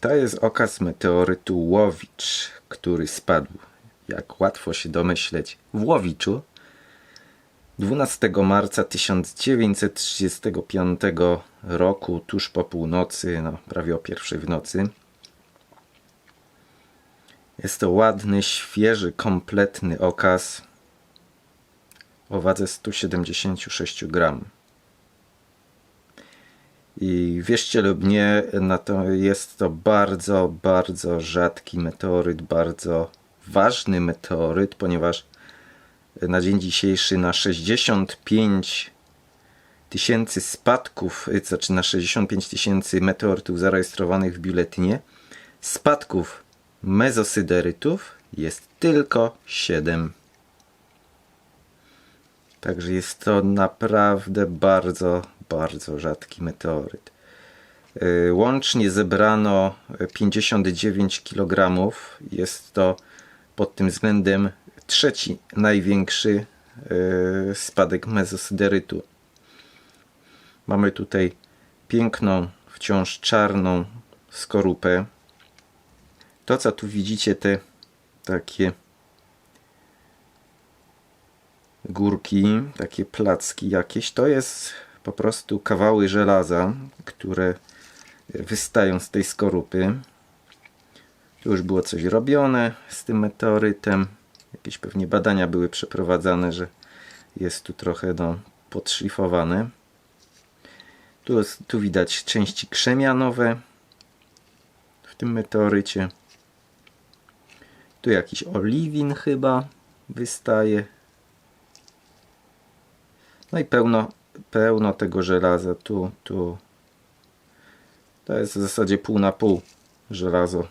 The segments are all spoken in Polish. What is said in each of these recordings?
To jest okaz meteorytu Łowicz, który spadł, jak łatwo się domyśleć, w Łowiczu 12 marca 1935 roku, tuż po północy, no, prawie o pierwszej w nocy. Jest to ładny, świeży, kompletny okaz o wadze 176 gram. I wierzcie lub nie, na to jest to bardzo, bardzo rzadki meteoryt, bardzo ważny meteoryt, ponieważ na dzień dzisiejszy na 65 tysięcy spadków, znaczy na 65 tysięcy meteorytów zarejestrowanych w biuletynie, spadków mezosyderytów jest tylko 7. Także jest to naprawdę bardzo, bardzo rzadki meteoryt. Y, łącznie zebrano 59 kg. Jest to pod tym względem trzeci największy y, spadek mezosyderytu. Mamy tutaj piękną, wciąż czarną skorupę. To, co tu widzicie, te takie górki, takie placki jakieś, to jest po prostu kawały żelaza, które wystają z tej skorupy. Tu już było coś robione z tym meteorytem. Jakieś pewnie badania były przeprowadzane, że jest tu trochę no, podszlifowane. Tu, jest, tu widać części krzemianowe w tym meteorycie. Tu jakiś oliwin chyba wystaje. No i pełno, pełno tego żelaza. Tu, tu. To jest w zasadzie pół na pół żelazo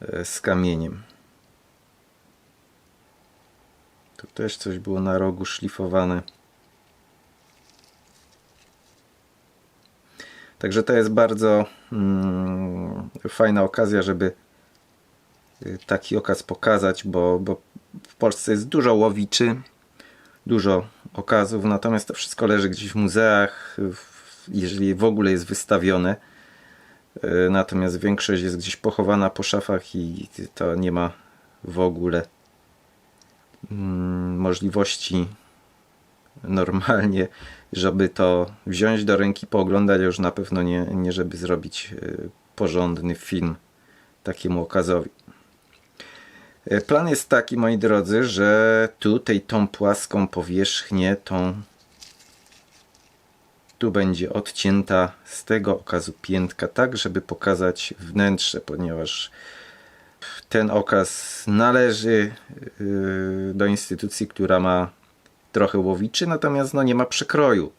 e, z kamieniem. Tu też coś było na rogu szlifowane. Także to jest bardzo mm, fajna okazja, żeby y, taki okaz pokazać, bo, bo w Polsce jest dużo łowiczy, dużo okazów, natomiast to wszystko leży gdzieś w muzeach, jeżeli w ogóle jest wystawione. Y, natomiast większość jest gdzieś pochowana po szafach i to nie ma w ogóle mm, możliwości normalnie, żeby to wziąć do ręki, pooglądać, już na pewno nie, nie żeby zrobić e, porządny film takiemu okazowi. E, plan jest taki, moi drodzy, że tutaj tą płaską powierzchnię, tą tu będzie odcięta z tego okazu piętka, tak żeby pokazać wnętrze, ponieważ ten okaz należy e, do instytucji, która ma trochę łowiczy, natomiast no, nie ma przekroju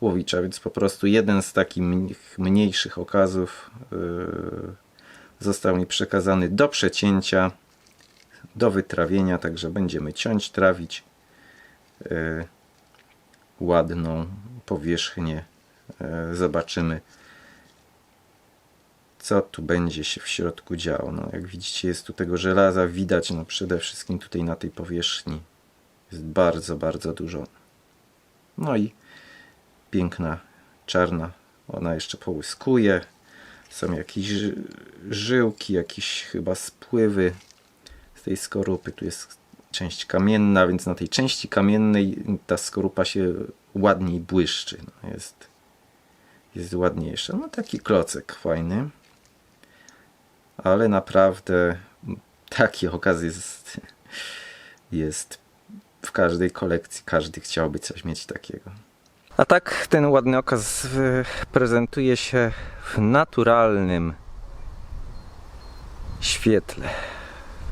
łowicza, więc po prostu jeden z takich mniejszych okazów yy, został mi przekazany do przecięcia, do wytrawienia, także będziemy ciąć, trawić yy, ładną powierzchnię. Yy, zobaczymy co tu będzie się w środku działo. No, jak widzicie jest tu tego żelaza, widać no, przede wszystkim tutaj na tej powierzchni jest bardzo, bardzo dużo. No i piękna, czarna. Ona jeszcze połyskuje. Są jakieś żyłki, jakieś chyba spływy tej skorupy. Tu jest część kamienna, więc na tej części kamiennej ta skorupa się ładniej błyszczy. No jest, jest ładniejsza. No taki klocek fajny. Ale naprawdę taki okaz jest, jest w każdej kolekcji każdy chciałby coś mieć takiego. A tak ten ładny okaz prezentuje się w naturalnym świetle.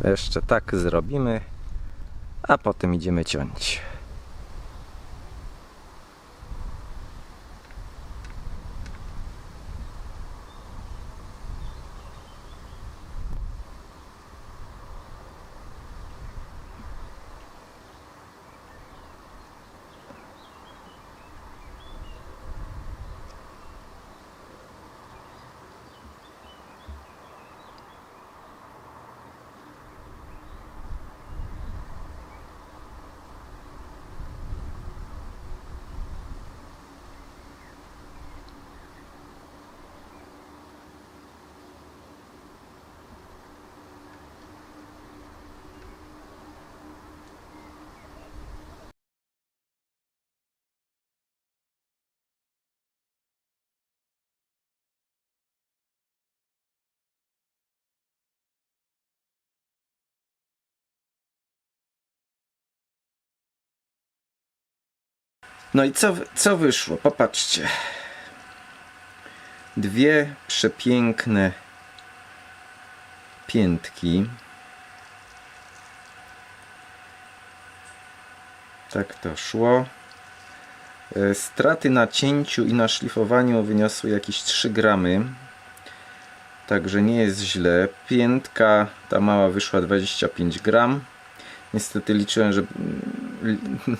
Jeszcze tak zrobimy, a potem idziemy ciąć. No i co, co wyszło? Popatrzcie. Dwie przepiękne piętki. Tak to szło. E, Straty na cięciu i na szlifowaniu wyniosły jakieś 3 gramy. Także nie jest źle. Piętka ta mała wyszła 25 gram. Niestety liczyłem, że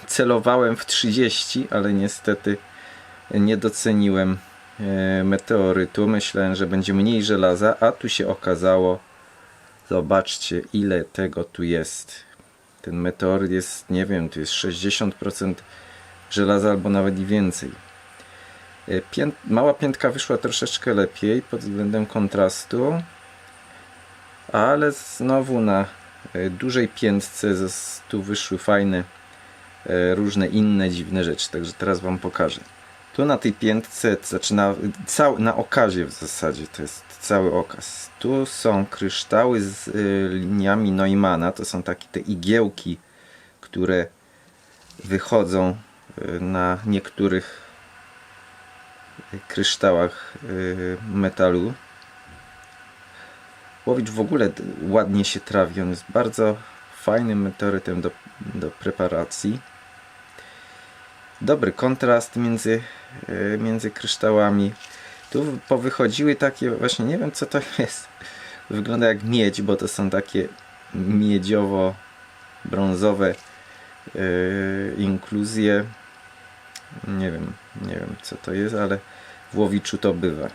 celowałem w 30, ale niestety nie doceniłem e, meteorytu. Myślałem, że będzie mniej żelaza, a tu się okazało, zobaczcie ile tego tu jest. Ten meteoryt jest, nie wiem, tu jest 60% żelaza albo nawet i więcej. E, Pięt, mała piętka wyszła troszeczkę lepiej pod względem kontrastu, ale znowu na e, dużej piętce tu wyszły fajne różne inne dziwne rzeczy, także teraz Wam pokażę. Tu na tej piętce, znaczy na, cał, na okazie w zasadzie, to jest cały okaz. Tu są kryształy z y, liniami Neumana, to są takie te igiełki, które wychodzą y, na niektórych kryształach y, metalu. Łowicz w ogóle ładnie się trawi, on jest bardzo fajnym meteorytem do, do preparacji. Dobry kontrast między, y, między kryształami. Tu powychodziły takie, właśnie nie wiem co to jest. Wygląda jak miedź, bo to są takie miedziowo-brązowe yy, inkluzje. Nie wiem, nie wiem co to jest, ale w łowiczu to bywa.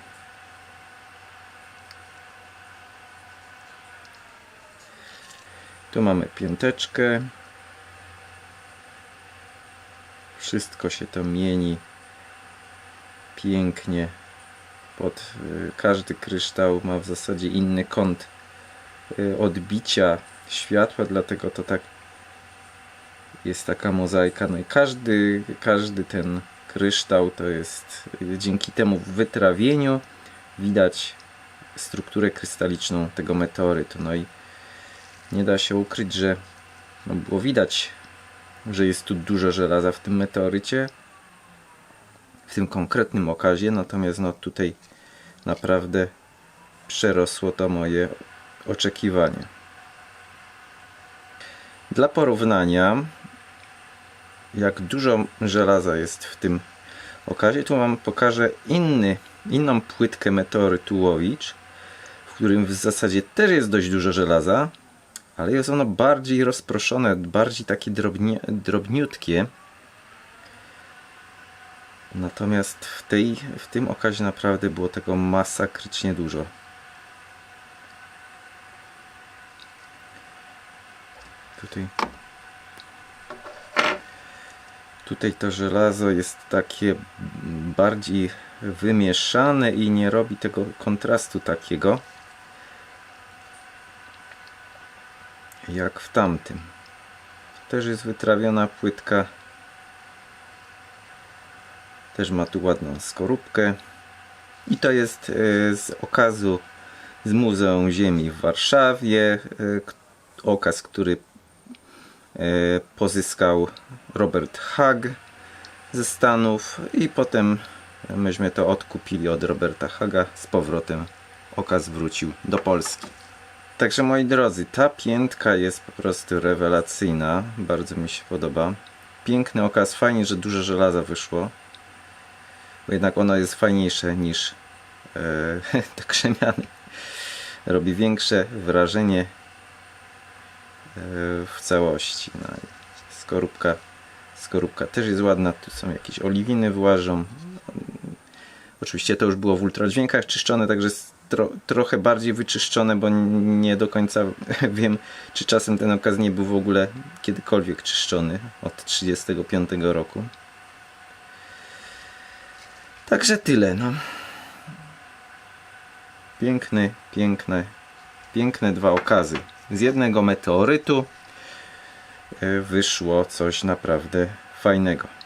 Tu mamy pięteczkę. Wszystko się to mieni pięknie. Pod y, każdy kryształ ma w zasadzie inny kąt y, odbicia światła, dlatego to tak jest taka mozaika. No i każdy, każdy ten kryształ to jest y, dzięki temu wytrawieniu widać strukturę krystaliczną tego meteorytu. No i nie da się ukryć, że no było widać, że jest tu dużo żelaza w tym meteorycie w tym konkretnym okazie, natomiast no tutaj naprawdę przerosło to moje oczekiwania. Dla porównania, jak dużo żelaza jest w tym okazie, tu Wam pokażę inny, inną płytkę meteorytu Łowicz, w którym w zasadzie też jest dość dużo żelaza, ale jest ono bardziej rozproszone, bardziej takie drobnie, drobniutkie. Natomiast w, tej, w tym okazie naprawdę było tego masakrycznie dużo. Tutaj, tutaj to żelazo jest takie bardziej wymieszane i nie robi tego kontrastu takiego jak w tamtym. Też jest wytrawiona płytka. Też ma tu ładną skorupkę. I to jest e, z okazu z Muzeum Ziemi w Warszawie. e, Okaz, który e, pozyskał Robert Hag ze Stanów i potem myśmy to odkupili od Roberta Haga. Z powrotem okaz wrócił do Polski. Także moi drodzy, ta piętka jest po prostu rewelacyjna. Bardzo mi się podoba. Piękny okaz, fajnie, że dużo żelaza wyszło. Bo jednak ono jest fajniejsze niż e, te krzemiany. Robi większe wrażenie e, w całości. No, skorupka, skorupka też jest ładna. Tu są jakieś oliwiny włażą. Oczywiście to już było w ultradźwiękach czyszczone, także tro, trochę bardziej wyczyszczone, bo nie do końca wiem, czy czasem ten okaz nie był w ogóle kiedykolwiek czyszczony od 35 roku. Także tyle, no. Piękny, piękne, piękne dwa okazy. Z jednego meteorytu e, wyszło coś naprawdę fajnego.